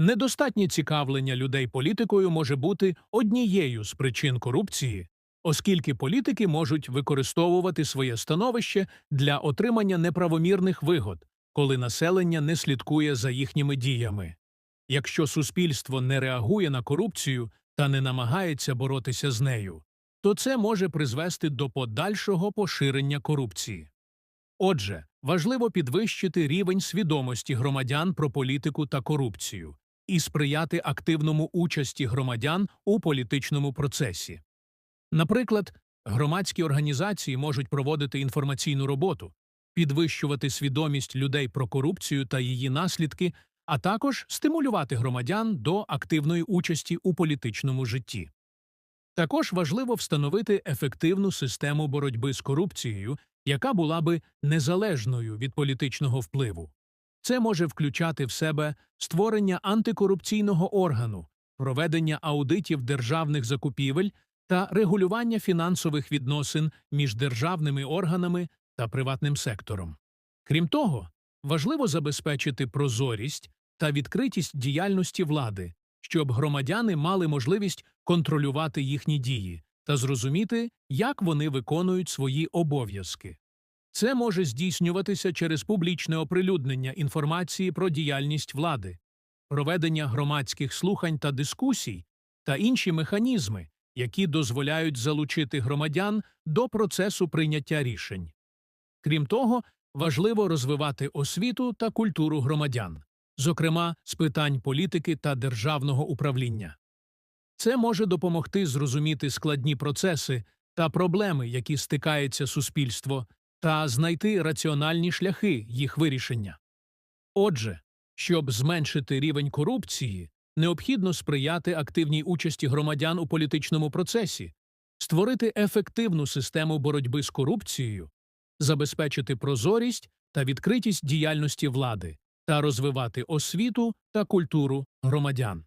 Недостатнє цікавлення людей політикою може бути однією з причин корупції, оскільки політики можуть використовувати своє становище для отримання неправомірних вигод, коли населення не слідкує за їхніми діями. Якщо суспільство не реагує на корупцію та не намагається боротися з нею, то це може призвести до подальшого поширення корупції. Отже, важливо підвищити рівень свідомості громадян про політику та корупцію і сприяти активному участі громадян у політичному процесі. Наприклад, громадські організації можуть проводити інформаційну роботу, підвищувати свідомість людей про корупцію та її наслідки, а також стимулювати громадян до активної участі у політичному житті. Також важливо встановити ефективну систему боротьби з корупцією, яка була би незалежною від політичного впливу. Це може включати в себе створення антикорупційного органу, проведення аудитів державних закупівель та регулювання фінансових відносин між державними органами та приватним сектором. Крім того, важливо забезпечити прозорість та відкритість діяльності влади, щоб громадяни мали можливість контролювати їхні дії та зрозуміти, як вони виконують свої обов'язки. Це може здійснюватися через публічне оприлюднення інформації про діяльність влади, проведення громадських слухань та дискусій та інші механізми, які дозволяють залучити громадян до процесу прийняття рішень. Крім того, важливо розвивати освіту та культуру громадян, зокрема з питань політики та державного управління. Це може допомогти зрозуміти складні процеси та проблеми, які стикається суспільство, та знайти раціональні шляхи їх вирішення. Отже, щоб зменшити рівень корупції, необхідно сприяти активній участі громадян у політичному процесі, створити ефективну систему боротьби з корупцією, забезпечити прозорість та відкритість діяльності влади та розвивати освіту та культуру громадян.